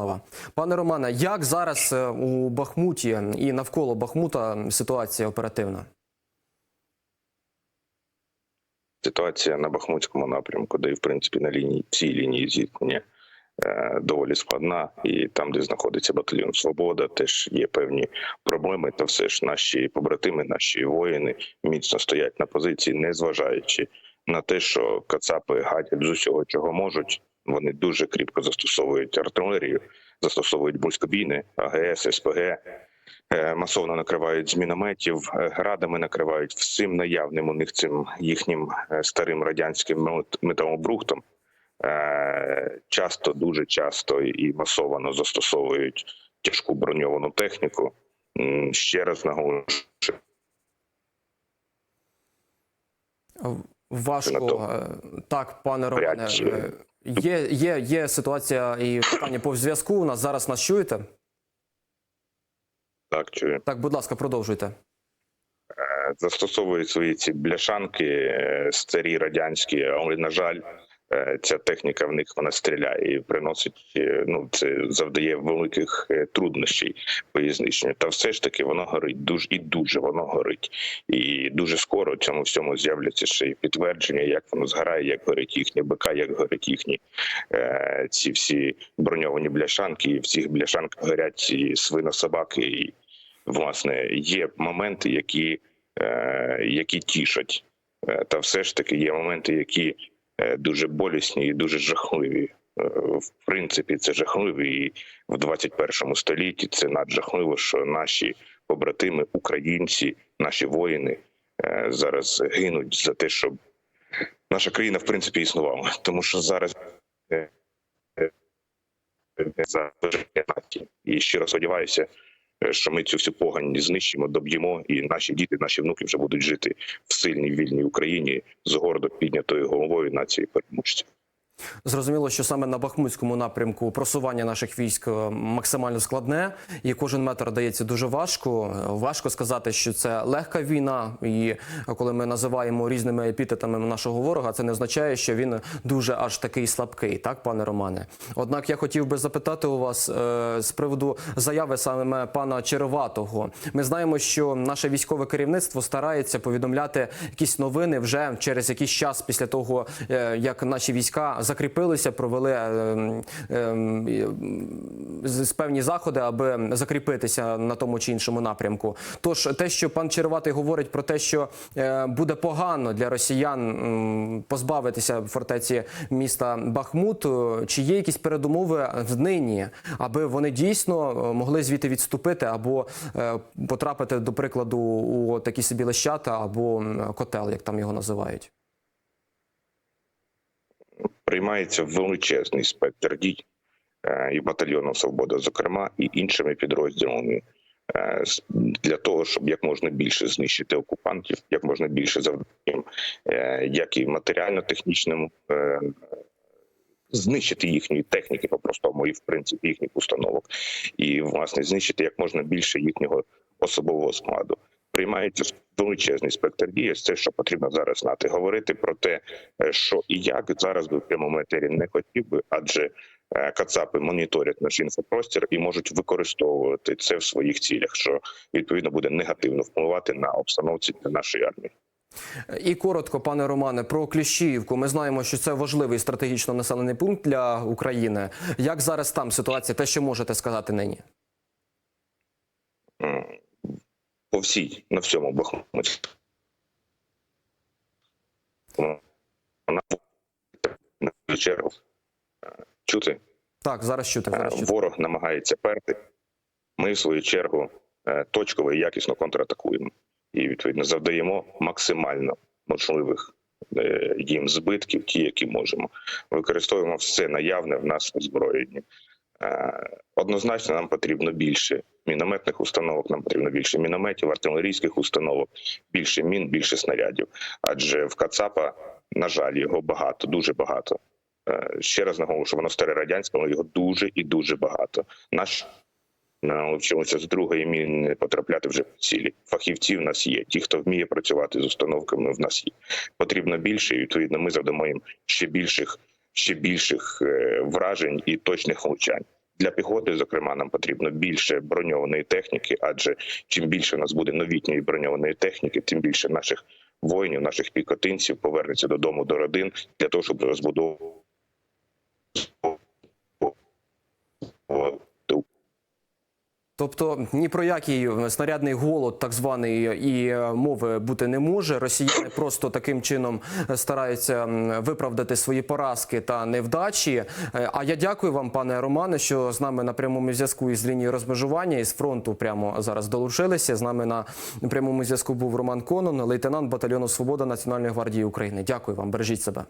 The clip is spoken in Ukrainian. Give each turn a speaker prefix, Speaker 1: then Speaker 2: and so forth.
Speaker 1: Слава. Пане Романе, як зараз е, у Бахмуті і навколо Бахмута ситуація оперативна?
Speaker 2: Ситуація на Бахмутському напрямку, де і в принципі на лінії цій лінії зіткнення е, доволі складна, і там, де знаходиться батальйон Свобода, теж є певні проблеми. Та все ж наші побратими, наші воїни міцно стоять на позиції, не зважаючи на те, що кацапи гадять з усього, чого можуть. Вони дуже кріпко застосовують артилерію, застосовують близькобійни, АГС, СПГ, е, масовно накривають з мінометів, е, градами накривають всім наявним у них цим їхнім е, старим радянським мет- металобрухтом. Часто, дуже часто і масово застосовують тяжку броньовану техніку. Ще раз наголошую,
Speaker 1: Важко так, пане Романе. Є, є, є ситуація і питання по зв'язку. У нас зараз нас чуєте?
Speaker 2: так чую.
Speaker 1: Так, будь ласка, продовжуйте.
Speaker 2: Е, застосовують свої ці бляшанки е, старі радянські, але на жаль, ця техніка в них вона стріляє і приносить. е, Ну це завдає великих е, труднощей по. Та все ж таки воно горить дуже і дуже воно горить. І дуже скоро цьому всьому з'являться ще й підтвердження, як воно згорає, як горить їхня БК, як горять їхні е, ці всі броньовані бляшанки. І в цих бляшанках горять і свинособаки. І власне є моменти, які е, які тішать. Е, Та все ж таки є моменти, які е, дуже болісні і дуже жахливі. Е, В принципі, це жахливо, і в 21 столітті це наджахливо, що наші побратими, українці, наші воїни е, зараз гинуть за те, щоб наша країна в принципі існувала. Тому що зараз е, е, за нації. І щиро сподіваюся, е, що ми цю всю погань знищимо, доб'ємо, і наші діти, наші внуки вже будуть жити в сильній вільній Україні з гордо піднятою головою нації переможців.
Speaker 1: Зрозуміло, що саме на Бахмутському напрямку просування наших військ е, максимально складне, і кожен метр дається дуже важко. Е, Важко сказати, що це легка війна. І коли ми називаємо різними епітетами нашого ворога, це не означає, що він дуже аж такий слабкий, так, пане Романе. Однак я хотів би запитати у вас е, з приводу заяви саме пана Череватого. Ми знаємо, що наше військове керівництво старається повідомляти якісь новини вже через якийсь час після того, як наші війська закріпилися, провели е, е, певні заходи, аби закріпитися на тому чи іншому напрямку. Тож те, що пан Череватий говорить про те, що е, буде погано для росіян позбавитися фортеці міста Бахмут, чи є якісь передумови нині, аби вони дійсно могли звідти відступити або потрапити до прикладу у такі собі лещата або котел, як там його називають.
Speaker 2: Приймається величезний спектр дій е, і батальйону Свобода, зокрема, і іншими підрозділами е, для того, щоб як можна більше знищити окупантів, як можна більше завданням, е, як і матеріально-технічним. е, Знищити їхні техніки по-простому і в принципі їхніх установок, і власне знищити як можна більше їхнього особового складу. Приймається величезний спектр дій. Це що потрібно зараз знати. Говорити про те, е, що і як зараз би в прямому етері не хотів би, адже е, кацапи моніторять наш інфопростір і можуть використовувати це в своїх цілях, що відповідно буде негативно впливати на обстановці для нашої армії.
Speaker 1: І коротко, пане Романе, про Кліщіївку. Ми знаємо, що це важливий стратегічно населений пункт для України. Як зараз там ситуація? Те, що можете сказати нині?
Speaker 2: М, По всій на всьому Бахмуті. Вона чергу е, чути.
Speaker 1: Так, зараз чути.
Speaker 2: Е,
Speaker 1: Зараз чути.
Speaker 2: Ворог намагається перти. Ми, в свою чергу, е, точково і якісно контратакуємо. І відповідно завдаємо максимально можливих їм збитків, ті, які можемо. Використовуємо все наявне в нас озброєнні. Е, Однозначно, нам потрібно більше мінометних установок, нам потрібно більше мінометів, артилерійських установок, більше мін, більше снарядів. Адже в Кацапа, на жаль, його багато, дуже багато. Е, Ще раз наголошую, воно старе радянське, але його дуже і дуже багато. Наш навчилися з другої міни потрапляти вже в цілі. Фахівці в нас є. Ті, хто вміє працювати з установками, в нас є. Потрібно більше, і відповідно ми завдамо їм ще більших, ще більших е, вражень і точних влучань. Для піхоти, зокрема, нам потрібно більше броньованої техніки, адже чим більше у нас буде новітньої броньованої техніки, тим більше наших воїнів, наших піхотинців повернеться додому до родин для того, щоб розбудовувати
Speaker 1: Тобто ні про який снарядний голод, так званий, і е, мови бути не може. Росіяни просто таким чином стараються виправдати свої поразки та невдачі. Е, А я дякую вам, пане Романе, що з нами на прямому зв'язку із лінії розмежування із фронту прямо зараз долучилися. З нами на прямому зв'язку був Роман Конон, лейтенант батальйону Свобода Національної гвардії України. Дякую вам, бережіть себе.